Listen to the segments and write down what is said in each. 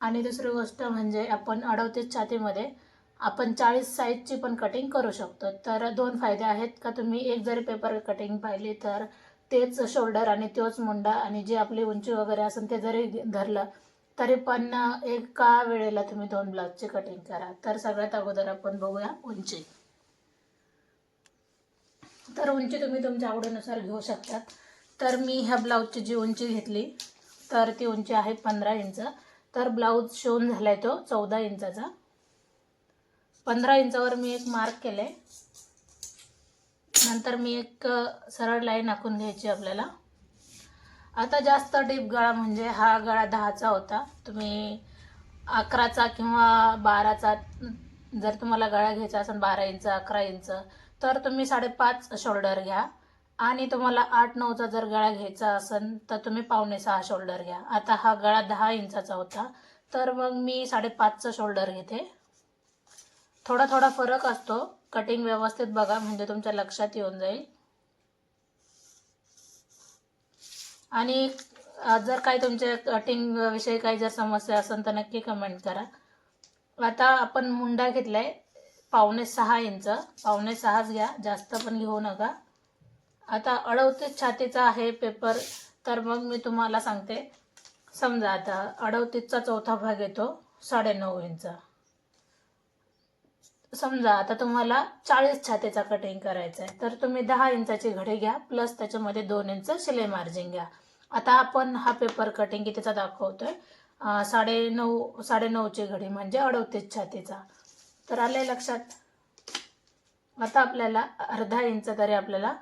आणि दुसरी गोष्ट म्हणजे आपण अडवतीस छातीमध्ये आपण चाळीस साईजची पण कटिंग करू शकतो. तर दोन फायदे आहेत का? तुम्ही एक जरी पेपर कटिंग पाहिली तर तेच शोल्डर आणि तोच मुंडा आणि जी आपली उंची वगैरे असेल ते जरी धरलं तरी पण एका वेळेला तुम्ही दोन ब्लाऊजची कटिंग करा. तर सगळ्यात अगोदर आपण बघूया उंची. तर उंची तुम्ही तुमच्या आवडीनुसार घेऊ शकतात तर मी ह्या ब्लाऊजची जी उंची घेतली तर ती उंची आहे पंधरा इंच. तर ब्लाऊज शिवून झालाय तो चौदा इंचाचा. पंधरा इंचावर मी एक मार्क केले. नंतर मी एक सरळ लाईन आखून घ्यायची आपल्याला. आता जास्त डीप गळा म्हणजे हा गळा दहाचा होता. तुम्ही अकराचा किंवा बाराचा जर तुम्हाला गळा घ्यायचा असेल बारा इंच अकरा इंच तर तुम्ही साडेपाच शोल्डर घ्या. आणि तुम्हाला आठ नऊचा जर गळा घ्यायचा असेल तर तुम्ही पावणे सहा शोल्डर घ्या. आता हा गळा दहा इंचाचा होता तर मग मी साडेपाचचा शोल्डर घेते. थोडा थोडा फरक असतो. कटिंग व्यवस्थित बघा म्हणजे तुमच्या लक्षात येऊन जाईल. आणि जर काही तुमच्या कटिंग विषयी काही जर समस्या असेल तर नक्की कमेंट करा. आता आपण मुंडा घेतलाय पावणे सहा इंच. पावणे सहाच घ्या जास्त पण घेऊ नका. आता अडवतीस छातीचा आहे पेपर तर मग मी तुम्हाला सांगते. समजा आता अडवतीसचा चौथा भाग येतो साडेनऊ इंच. समजा आता तुम्हाला चाळीस छातीचा कटिंग करायचा आहे तर तुम्ही दहा इंचाची घडी घ्या प्लस त्याच्यामध्ये दोन इंच शिलाई मार्जिन घ्या. आता आपण हा पेपर कटिंग कितीचा दाखवतोय? नऊ साडे साडेनऊची घडी म्हणजे अडवतीस छातीचा. तर आले लक्षात? आता आपल्याला अर्धा इंच तरी आपल्याला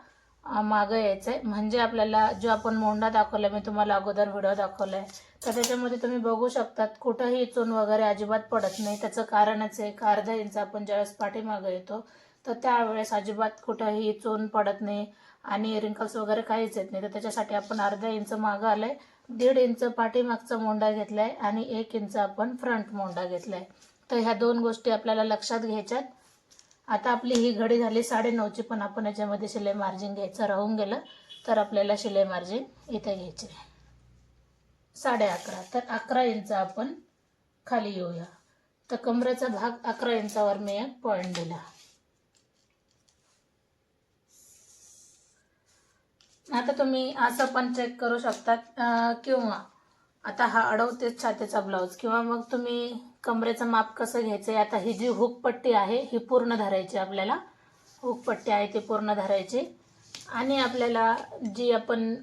मागं यायचं आहे म्हणजे आपल्याला जो आपण मोंडा दाखवला मी तुम्हाला अगोदर व्हिडिओ दाखवला आहे तर त्याच्यामध्ये तुम्ही बघू शकतात कुठंही चून वगैरे अजिबात पडत नाही. त्याचं कारणच आहे का अर्धा इंच आपण ज्यावेळेस पाठीमागं येतो तर त्यावेळेस अजिबात कुठंही चून पडत नाही आणि रिंकल्स वगैरे काहीच येत नाही. तर त्याच्यासाठी आपण अर्धा इंच मागं आलंय दीड इंच पाठीमागचा मोंडा घेतलाय आणि एक इंच आपण फ्रंट मोंडा घेतलाय. तर ह्या दोन गोष्टी आपल्याला लक्षात घ्यायच्यात. आता आपली ही घडी झाली साडेनऊची पण आपण याच्यामध्ये शिलाई मार्जिन घ्यायचं राहून गेलं तर आपल्याला शिलाई मार्जिन इथे घ्यायचे साडे अकरा तर अकरा इंच आपण खाली येऊया. तर कमरेचा भाग अकरा इंचावर मी एक पॉईंट दिला. आता तुम्ही असं पण चेक करू शकता किंवा आता हा अडवतेच छातीचा ब्लाऊज. किंवा मग तुम्ही कमरेचं माप कसं घ्यायचं आता ही जी हुक पट्टी आहे ही पूर्ण धरायची आपल्याला. हुक पट्टी आहे ती पूर्ण धरायची. आणि आपल्याला जी आपण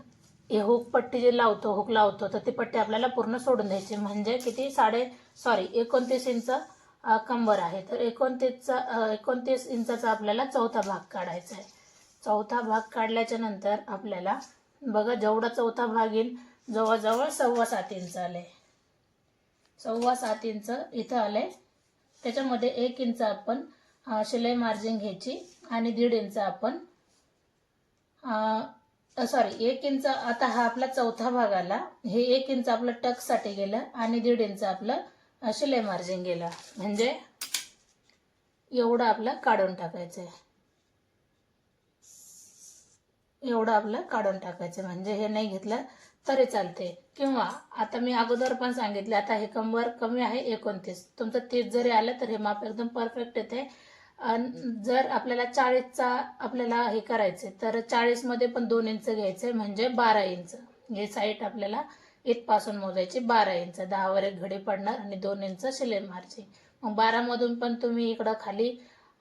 हे हुक पट्टी जी लावतो हुक लावतो तर ती पट्टी आपल्याला पूर्ण सोडून द्यायची. म्हणजे किती? साडे सॉरी एकोणतीस इंच कंबर आहे. तर एकोणतीसचा एकोणतीस इंचाचा आपल्याला चौथा भाग काढायचा आहे. चौथा भाग काढल्याच्या नंतर आपल्याला बघा जेवढा चौथा भाग येईल जवळजवळ सव्वा सात इंच आले सव्वा सात इंच इथं आले त्याच्यामध्ये एक इंच आपण शिलाई मार्जिन घ्यायची आणि दीड इंच आपण सॉरी एक इंच आता हा आपला चौथा भाग आला. हे एक इंच आपलं टकसाठी गेलं आणि दीड इंच आपलं शिलाई मार्जिन गेलं. म्हणजे एवढं आपलं काढून टाकायचं आहे एवढं आपलं काढून टाकायचं म्हणजे हे नाही घेतलं तरी चालते किंवा आता मी अगोदर पण सांगितले आता हे कंबर कमी आहे एकोणतीस. तुमचं तीस जरी आलं तर हे माप एकदम परफेक्ट येते जर आपल्याला चाळीसचा आपल्याला हे करायचे तर चाळीसमध्ये पण दोन इंच घ्यायचे म्हणजे बारा इंच. हे साईट आपल्याला इथपासून मोजायची बारा इंच. दहावर एक घडी पडणार आणि दोन इंच शिलाई मारची मग बारामधून पण तुम्ही इकडं खाली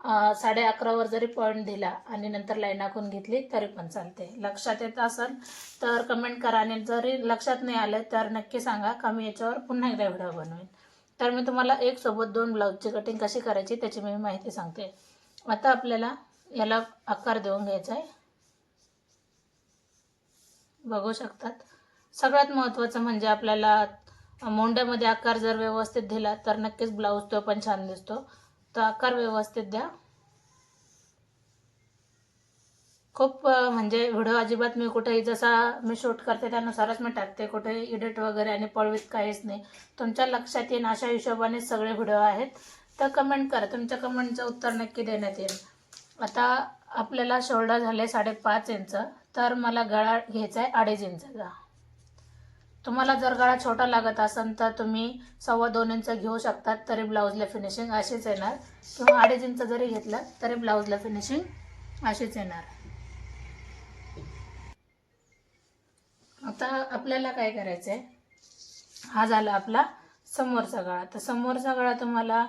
साडे अकरावर जरी पॉईंट दिला आणि नंतर लाईन आखून घेतली तरी पण चालते लक्षात येत असेल तर कमेंट करा आणि जरी लक्षात नाही आलं तर नक्की सांगा. का मी याच्यावर पुन्हा एकदा व्हिडिओ बनवेन. तर मी तुम्हाला एक सोबत दोन ब्लाऊजची कटिंग कशी करायची त्याची मी माहिती सांगते. आता आपल्याला याला आकार देऊन घ्यायचा आहे बघू शकतात. सगळ्यात महत्त्वाचं म्हणजे आपल्याला मोंड्यामध्ये आकार जर व्यवस्थित दिला तर नक्कीच ब्लाऊज तो पण छान दिसतो. तर आकार व्यवस्थित द्या. खूप म्हणजे व्हिडिओ अजिबात मी कुठेही जसा मी शूट करते त्यानुसारच मी टाकते. कुठे एडिट वगैरे आणि पळवीत काहीच नाही. तुमच्या लक्षात येईन अशा हिशोबाने सगळे व्हिडिओ आहेत. तर कमेंट करा. तुमच्या कमेंटचं उत्तर नक्की देण्यात येईल. आता आपल्याला शोल्डर झाले साडेपाच इंच तर मला गळा घ्यायचा आहे अडीच इंचाचा तुम्हाला जर गळा छोटा लागत असेल तर तुम्ही सव्वा दोन इंच घेऊ शकतात तरी ब्लाऊजला फिनिशिंग अशीच येणार. किंवा अडीच इंच जरी घेतलं तरी ब्लाऊजला फिनिशिंग अशीच येणार. आता आपल्याला काय करायचं आहे हा झाला आपला समोरचा गळा. तर समोरचा गळा तुम्हाला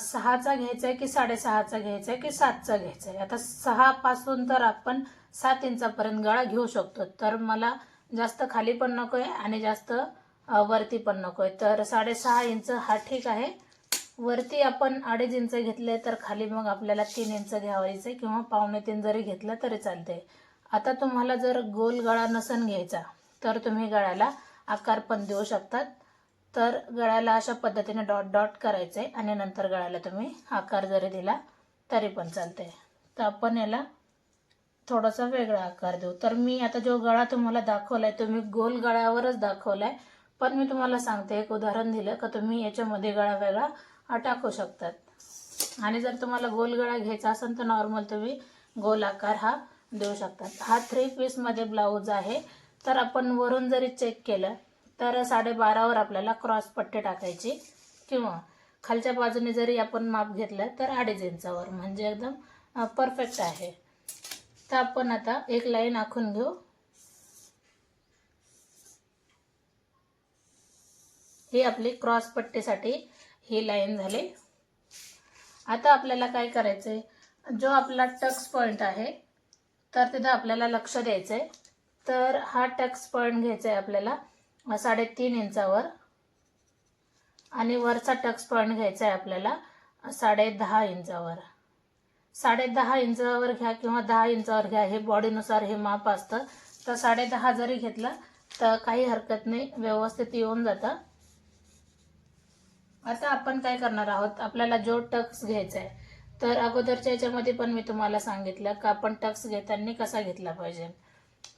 सहाचा घ्यायचा आहे की साडेसहाचा घ्यायचा आहे की सातचा घ्यायचा आहे आता सहापासून तर आपण सात इंचापर्यंत गळा घेऊ शकतो. तर मला जास्त खाली पण नको आहे आणि जास्त वरती पण नको आहे तर साडेसहा इंच हा ठीक आहे. वरती आपण अडीच इंच घेतले तर खाली मग आपल्याला तीन इंच घ्यावायचं आहे किंवा पावणे तीन जरी घेतलं तरी चालते आता तुम्हाला जर गोल गळा नसन घ्यायचा तर तुम्ही गळ्याला आकार पण देऊ शकतात. तर गळ्याला अशा पद्धतीने डॉट डॉट करायचे आणि नंतर गळ्याला तुम्ही आकार जरी दिला तरी पण चालते तर आपण याला थोडासा वेगळा आकार देऊ. तर मी आता जो गळा तुम्हाला दाखवलाय तुम्ही गोल गळ्यावरच दाखवलाय. पण मी तुम्हाला सांगते एक उदाहरण दिलं का तुम्ही याच्यामध्ये गळा वेगळा टाकू शकतात. आणि जर तुम्हाला गोल गळा घ्यायचा असेल तर नॉर्मल तुम्ही गोल आकार हा देऊ शकतात. हा थ्री पीसमध्ये ब्लाऊज आहे. तर आपण वरून जरी चेक केलं तर साडेबारावर आपल्याला क्रॉस पट्टी टाकायची. किंवा खालच्या बाजूने जरी आपण माप घेतलं तर अडीच इंचावर. म्हणजे एकदम परफेक्ट आहे. तर आपण आता एक लाईन आखून घेऊ. ही आपली क्रॉस पट्टीसाठी ही लाईन झाली. आता आपल्याला काय करायचंय? जो आपला टक्स पॉईंट आहे तर तिथं आपल्याला लक्ष द्यायचं आहे तर हा टक्स पॉईंट घ्यायचा आहे आपल्याला साडेतीन इंचावर. आणि वरचा टक्स पॉईंट घ्यायचा आहे आपल्याला साडे दहा इंचावर. साडे दहा इंचावर घ्या किंवा दहा इंचावर घ्या हे बॉडीनुसार हे माप असतं. तर साडे दहा जरी घेतलं तर काही हरकत नाही व्यवस्थित येऊन जातं. आता आपण काय करणार आहोत? आपल्याला जो टक्स घ्यायचा आहे तर अगोदरच्या याच्यामध्ये पण मी तुम्हाला सांगितलं का आपण टक्स घेताना कसा घेतला पाहिजे.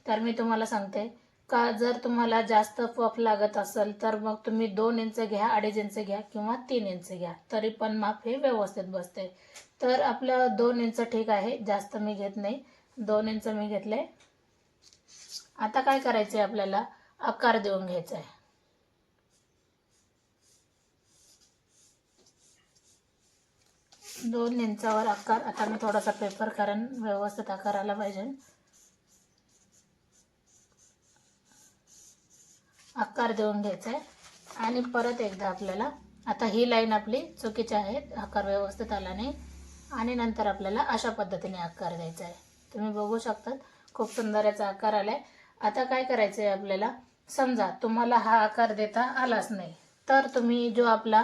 तर मी तुम्हाला सांगते. का जर तुम्हाला जास्त पफ लागत असेल तर मग तुम्ही दोन इंच घ्या अडीच इंच घ्या किंवा तीन इंच घ्या. तरी पण माप हे व्यवस्थित बसते. तर आपलं दोन इंच ठीक आहे जास्त मी घेत नाही. दोन इंच मी घेतले. आता काय करायचं आहे आपल्याला? आकार देऊन घ्यायचा आहे दोन इंचावर आकार. आता मी थोडासा पेपर कारण व्यवस्थित आकार आला पाहिजे. आकार देऊन घ्यायचा आहे आणि परत एकदा आपल्याला आता ही लाईन आपली चुकीची आहे आकार व्यवस्थित आला नाही. आणि नंतर आपल्याला अशा पद्धतीने आकार द्यायचा आहे तुम्ही बघू शकतात खूप सुंदर याचा आकार आलाय. आता काय करायचं आहे आपल्याला? समजा तुम्हाला हा आकार देता आलाच नाही. तर तुम्ही जो आपला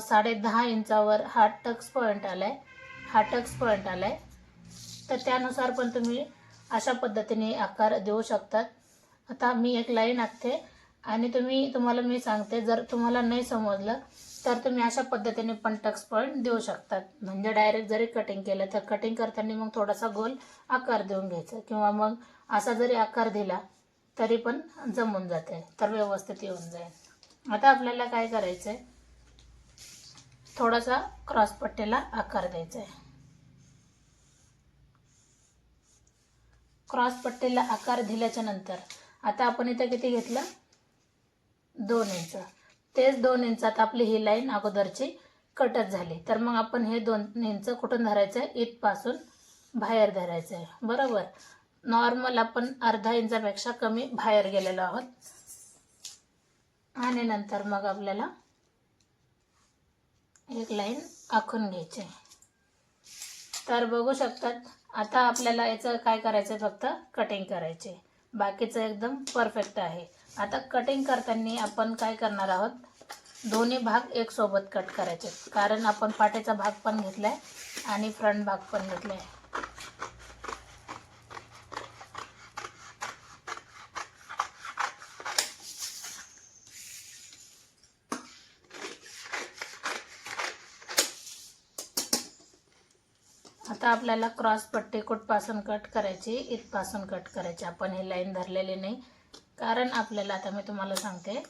साडे दहा इंचावर हा टक्स पॉईंट आला आहे हा टक्स पॉईंट आला आहे तर त्यानुसार पण तुम्ही अशा पद्धतीने आकार देऊ शकतात. आता मी एक लाईन आखते. आणि तुम्ही तुम्हाला मी सांगते जर तुम्हाला नाही समजलं तर तुम्ही अशा पद्धतीने पण टक्स पॉईंट देऊ शकतात. म्हणजे डायरेक्ट जरी कटिंग केलं तर कटिंग करताना मग थोडासा गोल आकार देऊन घ्यायचा. किंवा मग असा जरी आकार दिला तरी पण जमून जाते. तर व्यवस्थित येऊन जाईल. आता आपल्याला काय करायचं आहे थोडासा क्रॉस पट्टीला आकार द्यायचा आहे क्रॉस पट्टीला आकार दिल्याच्या नंतर आता आपण इथं किती घेतलं? दोन इंच. तेच दोन इंचात आपली ही लाईन अगोदरची कटच झाली. तर मग आपण हे दोन इंच कुठून धरायचं? आहे इथपासून बाहेर धरायचं आहे बरोबर? नॉर्मल आपण अर्धा इंचापेक्षा कमी बाहेर गेलेलो आहोत. आणि नंतर मग आपल्याला एक लाईन आखून घ्यायची. आहे तर बघू शकतात आता आपल्याला याचं काय करायचं आहे फक्त कटिंग करायचे. बाकीचं एकदम परफेक्ट आहे. आता कटिंग करताना आपण काय करणार आहोत? दोन्ही भाग एक सोबत कट करायचे. कारण आपण पाट्याचा भाग पण घेतलाय आणि फ्रंट भाग पण घेतलाय. आता आपल्याला क्रॉस पट्टी कुठपासून कट करायची? इथपासून कट करायची. आपण हे लाईन धरलेली नाही. कारण आपल्याला आता मी तुम्हाला सांगते.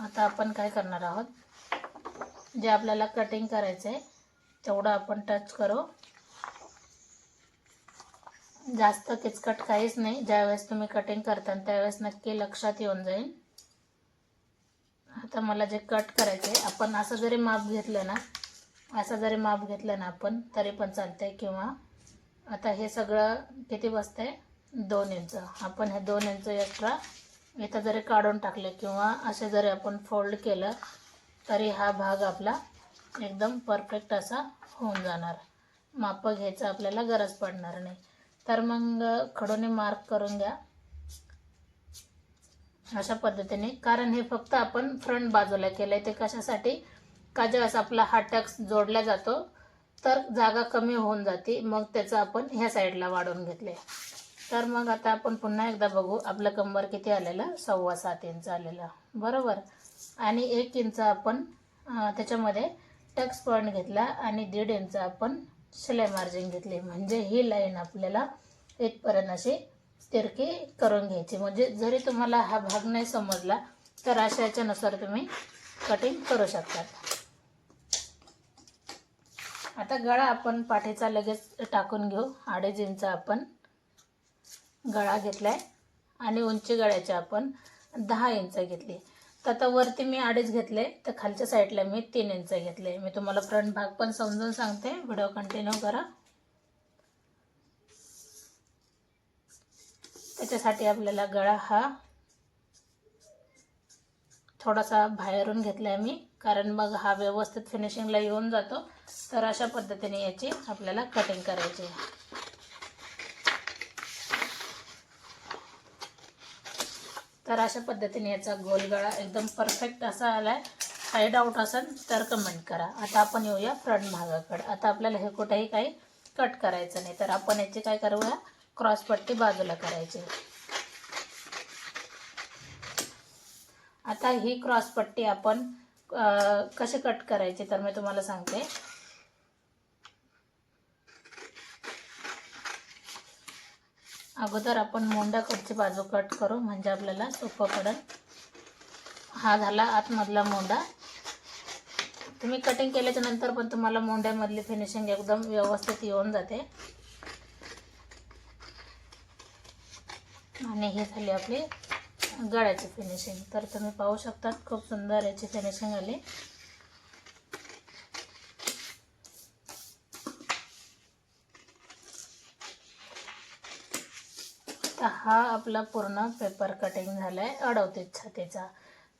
आता आपण काय करणार आहोत? जे आपल्याला कटिंग करायचं आहे तेवढं आपण टच करू. जास्त किचकट काहीच नाही. ज्यावेळेस तुम्ही कटिंग करता त्यावेळेस नक्की लक्षात येऊन जाईल. आता मला जे कट करायचे आपण असं जरी माप घेतलं ना असं जरी माप घेतलं ना आपण तरी पण चालतंय किंवा आता हे सगळं किती बसतंय? दोन इंच. आपण हे दोन इंच एक्स्ट्रा इथं जरी काढून टाकले किंवा असे जरी आपण फोल्ड केलं तरी हा भाग आपला एकदम परफेक्ट असा होऊन जाणार. माप घ्यायचं आपल्याला गरज पडणार नाही. तर मग खडूने मार्क करून घ्या. अशा पद्धतीने. कारण हे फक्त आपण फ्रंट बाजूला केलं आहे ते कशासाठी? का ज्यावेळेस आपला हा टक्स जोडला जातो तर जागा कमी होऊन जाते. मग त्याचं आपण ह्या साईडला वाढवून घेतले तर मग आता आपण पुन्हा एकदा बघू आपलं कंबर किती आलेलं? सव्वा सात इंच आलेलं. बरोबर? आणि एक इंच आपण त्याच्यामध्ये टक्स पॉईंट घेतला आणि दीड इंच आपण शिलाई मार्जिन घेतली. म्हणजे ही लाईन आपल्याला इथपर्यंत अशी तिरकी करून घ्यायची. म्हणजे जरी तुम्हाला हा भाग नाही समजला तर अशा याच्यानुसार तुम्ही कटिंग करू शकतात आता गळा आपण पाठीचा लगेच टाकून घेऊ. अडीच इंच आपण गळा घेतला आहे आणि उंची गळ्याची आपण दहा इंच घेतली. तर आता वरती मी अडीच घेतले. तर खालच्या साईडला मी तीन इंच घेतले. मी तुम्हाला फ्रंट भाग पण समजून सांगते. व्हिडिओ कंटिन्यू करा. त्याच्यासाठी आपल्याला गळा हा थोडासा बाहेरून घेतलाय मी. कारण मग हा व्यवस्थित फिनिशिंगला येऊन जातो. तर अशा पद्धतीने याची आपल्याला कटिंग करायची आहे. तर अशा पद्धतीने याचा गोलगळा एकदम परफेक्ट असा आलाय. काही डाऊट असेल तर कमेंट करा. आता आपण येऊया फ्रंट भागाकडे आता आपल्याला हे कुठेही काही कट करायचं नाही. तर आपण याची काय करूया? क्रॉस पट्टी बाजूला करायची. आता ही क्रॉस पट्टी आपण कसे कट करायचे तर मी तुम्हाला सांगते. अगोदर आपण मोंडाकडची बाजू कट करू म्हणजे आपल्याला सोपं पडेल हा झाला आतमधला मोंडा. तुम्ही कटिंग केल्याच्यानंतर पण तुम्हाला मोंड्यामधली फिनिशिंग एकदम व्यवस्थित येऊन जाते. आणि ही झाली आपली गळ्याची फिनिशिंग तर तुम्ही पाहू शकतात खूप सुंदर याची फिनिशिंग आली. हा आपला पूर्ण पेपर कटिंग झाला आहे अडवतीत छातीचा.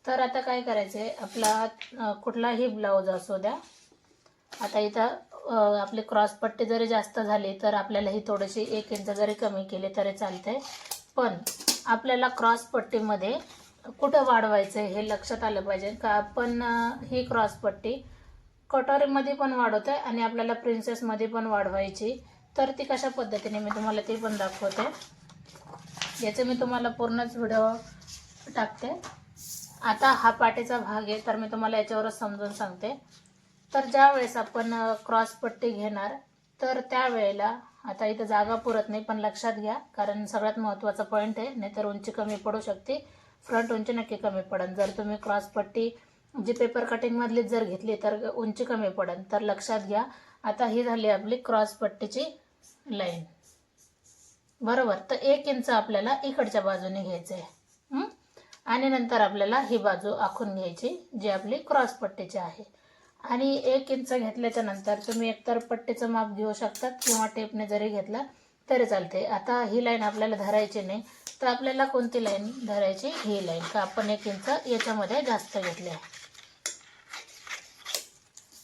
तर आता काय करायचं आहे आपला कुठलाही ब्लाऊज असू द्या आता इथं आपली क्रॉस पट्टी जरी जास्त झाली तर आपल्याला ही थोडीशी एक इंच जरी कमी केली तरी चालते पण आपल्याला क्रॉस पट्टीमध्ये कुठं वाढवायचं आहे हे लक्षात आलं पाहिजे. का आपण ही क्रॉस पट्टी कटोरीमध्ये पण वाढवते आणि आपल्याला प्रिन्सेसमध्ये पण वाढवायची. तर ती कशा पद्धतीने मी तुम्हाला ती पण दाखवते. याचे मी तुम्हाला पूर्णच व्हिडिओ टाकते. आता हा पाटीचा भाग आहे तर मी तुम्हाला याच्यावरच समजून सांगते. तर ज्यावेळेस आपण क्रॉस पट्टी घेणार तर त्यावेळेला आता इथं जागा पुरत नाही पण लक्षात घ्या कारण सगळ्यात महत्त्वाचा पॉईंट आहे नाहीतर उंची कमी पडू शकते. फ्रंट उंची नक्की कमी पडेल जर तुम्ही क्रॉस पट्टी जी पेपर कटिंगमधली जर घेतली तर उंची कमी पडेल तर लक्षात घ्या आता ही झाली आपली क्रॉस पट्टीची लाईन बरोबर? तर एक इंच आपल्याला इकडच्या बाजूने घ्यायचं आहे. आणि नंतर आपल्याला ही बाजू आखून घ्यायची जी आपली क्रॉस पट्टीची आहे. आणि एक इंच घेतल्याच्या नंतर तुम्ही एकतर पट्टीचं माप घेऊ शकतात किंवा टेपने जरी घेतला तरी चालते आता ही लाईन आपल्याला धरायची नाही तर आपल्याला कोणती लाईन धरायची? ही लाईन. का आपण एक इंच याच्यामध्ये जास्त घेतले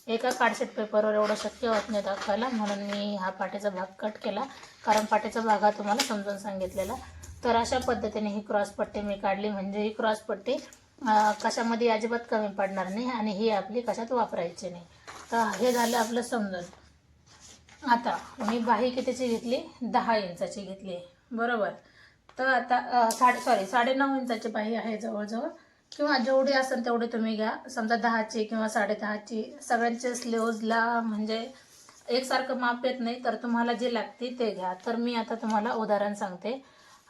एका कार्डशीट पेपरवर एवढं शक्य होत नाही दाखवायला म्हणून मी हा पाठीचा भाग कट केला. कारण पाठीचा भाग हा तुम्हाला समजून सांगितलेला. तर अशा पद्धतीने ही क्रॉस पट्टी मी काढली. म्हणजे ही क्रॉस पट्टी कशामध्ये अजिबात कमी पडणार नाही आणि ही आपली कशात वापरायची नाही. तर हे झालं आपलं समजून. आता मी बाही कितीची घेतली? दहा इंचाची घेतली. बरोबर. तर आता साडे सॉरी साडेनऊ इंचाची बाही आहे जवळजवळ. किंवा जेवढी असेल तेवढी तुम्ही घ्या. समजा दहाची किंवा साडेदहाची. सगळ्यांच्या स्लीव्जला म्हणजे एकसारखं माप येत नाही तर तुम्हाला जे लागते ते घ्या. तर मी आता तुम्हाला उदाहरण सांगते.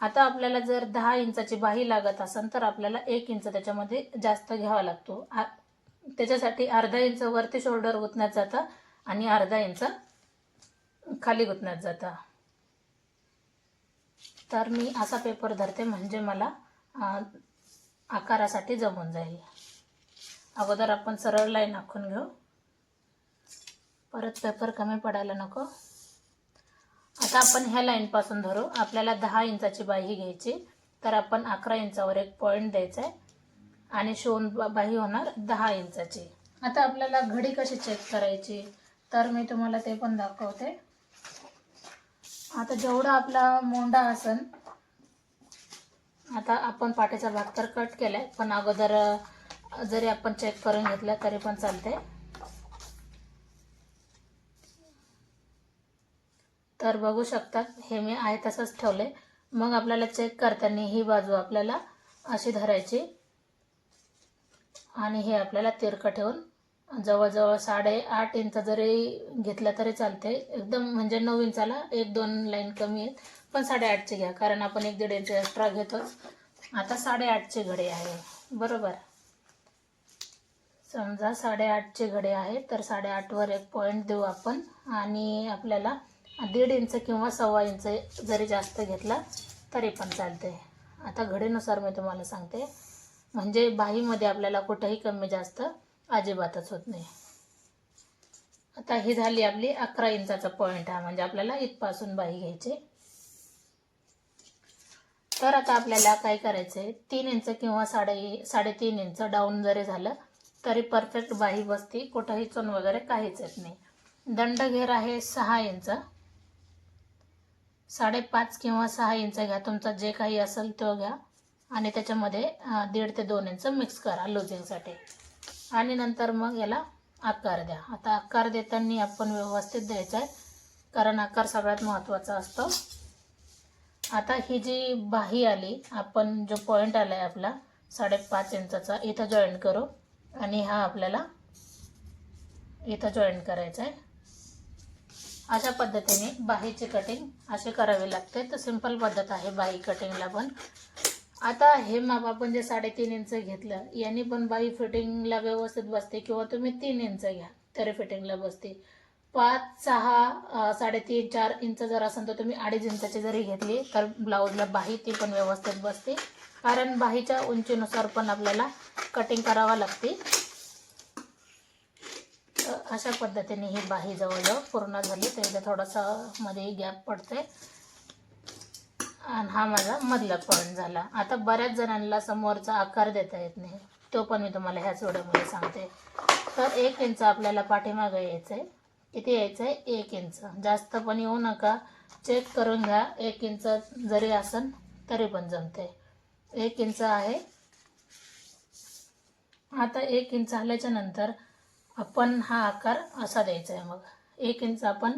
आता आपल्याला जर दहा इंचाची बाही लागत असेल तर आपल्याला एक इंच त्याच्यामध्ये जास्त घ्यावा लागतो. आ- त्याच्यासाठी अर्धा इंच वरती शोल्डर गुतण्यात जातं आणि अर्धा इंच खाली गुतण्यात जातं. तर मी असा पेपर धरते म्हणजे मला आकारासाठी जमून जाईल. अगोदर आपण सरळ लाईन आखून घेऊ. परत पेपर कमी पडायला नको. आता आपण ह्या लाईनपासून धरू. आपल्याला दहा इंचाची बाही घ्यायची. तर आपण अकरा इंचावर एक पॉईंट द्यायचा आहे आणि शिवून बाही होणार दहा इंचाची. आता आपल्याला घडी कशी चेक करायची? तर मी तुम्हाला ते पण दाखवते. आता जेवढा आपला मोंडा असन आता आपण पाठीचा भाग तर कट केलाय. पण अगोदर जरी आपण चेक करून घेतला तरी पण चालते तर बघू शकतात. हे मी आहे तसंच ठेवले. मग आपल्याला चेक करताना ही बाजू आपल्याला अशी धरायची. आणि हे आपल्याला तिरकं ठेवून जवळजवळ साडेआठ इंच जरी घेतलं तरी चालते एकदम म्हणजे नऊ इंचाला एक दोन लाईन कमी आहेत पण साडेआठचे घ्या. कारण आपण एक दीड इंच एक्स्ट्रा घेतोच आता साडेआठचे घडे आहे. बरोबर? समजा साडेआठचे घडे आहे. तर साडेआठवर एक पॉईंट देऊ आपण. आणि आपल्याला दीड इंच किंवा सव्वा इंच जरी जास्त घेतला तरी पण चालते आता घडीनुसार मी तुम्हाला सांगते. म्हणजे बाहीमध्ये आपल्याला कुठंही कमी जास्त अजिबातच होत नाही. आता ही झाली आपली अकरा इंचाचा पॉईंट हा म्हणजे आपल्याला इथपासून बाही घ्यायची. तर आता आपल्याला काय करायचं आहे तीन इंच किंवा साडे साडेतीन इंच डाऊन जरी झालं तरी परफेक्ट बाही बसती कुठंही चुन वगैरे काहीच येत नाही. दंडघेर आहे सहा इंच. साडेपाच किंवा सहा इंच घ्या. तुमचा जे काही असेल तो घ्या. आणि त्याच्यामध्ये दीड ते दोन इंच मिक्स करा लुझिंगसाठी आणि नंतर मग याला आकार द्या. आता आकार देताना आपण व्यवस्थित द्यायचा आहे. कारण आकार सगळ्यात महत्त्वाचा असतो. आता ही जी बाही आली आपण जो पॉईंट आला आहे आपला साडेपाच इंचाचा इथं जॉईन करू. आणि हा आपल्याला इथं जॉईन करायचा आहे. अशा पद्धतीने बाहीची कटिंग असे करावी लागते. तर सिंपल पद्धत आहे बाही कटिंगला पण. आता हे माप आपण जे साडेतीन इंच घेतलं यांनी पण बाही फिटिंगला व्यवस्थित बसते किंवा तुम्ही तीन इंच घ्या तरी फिटिंगला बसते. पाच सहा साडेतीन चार इंच जर असेल तर तुम्ही अडीच इंचाची जरी घेतली तर ब्लाऊजला बाही ती पण व्यवस्थित बसते. कारण बाहीच्या उंचीनुसार पण आपल्याला कटिंग करावं लागते. अशा पद्धतीने ही बाही जवळजवळ पूर्ण झाली. तर थोडासा मध्ये गॅप पडते आणि हा माझा मधला पॉईंट झाला. आता बऱ्याच जणांना समोरचा आकार देता येत नाही. तो पण मी तुम्हाला ह्याच व्हिडिओमध्ये सांगते. तर एक इंच आपल्याला पाठीमागं यायचं आहे किती यायचं आहे एक इंच जास्त पण येऊ नका. चेक करून घ्या. एक इंच जरी असन तरी पण जमते एक इंच आहे. आता एक इंच आल्याच्यानंतर आपण हा आकार असा द्यायचा आहे मग. एक इंच आपण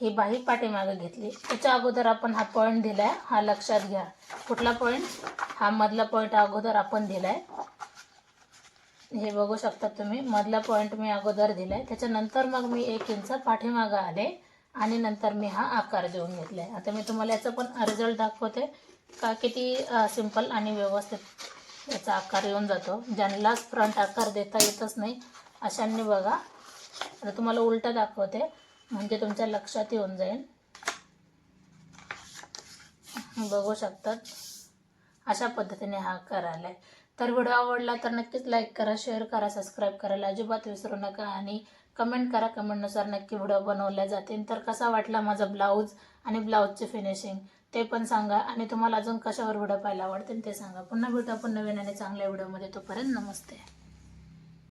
ही बाही पाठीमागे घेतली. त्याच्या अगोदर आपण हा पॉईंट दिलाय हा लक्षात घ्या. कुठला पॉईंट हा मधला पॉईंट अगोदर आपण दिलाय. हे बघू शकता तुम्ही. मधला पॉईंट मी अगोदर दिलाय. त्याच्यानंतर मग मी एक इंच पाठीमागं आले आणि नंतर मी हा आकार देऊन घेतलाय. आता मी तुम्हाला याचा पण रिझल्ट दाखवते. का किती सिंपल आणि व्यवस्थित याचा आकार येऊन जातो. ज्यांनाच फ्रंट आकार देता येतच नाही अशांनी बघा. आता तुम्हाला उलटा दाखवते. म्हणजे तुमच्या लक्षात येऊन जाईल. बघू शकतात. अशा पद्धतीने हा करायला तर व्हिडिओ आवडला तर नक्कीच लाईक करा शेअर करा सबस्क्राईब करायला अजिबात विसरू नका आणि कमेंट करा. कमेंटनुसार नक्की व्हिडिओ बनवल्या जातील. तर कसा वाटला माझा ब्लाऊज आणि ब्लाऊजची फिनिशिंग ते पण सांगा. आणि तुम्हाला अजून कशावर व्हिडिओ पाहायला आवडतील ते सांगा. पुन्हा भेटू आपण नवीन आणि चांगल्या व्हिडिओमध्ये. तोपर्यंत नमस्ते.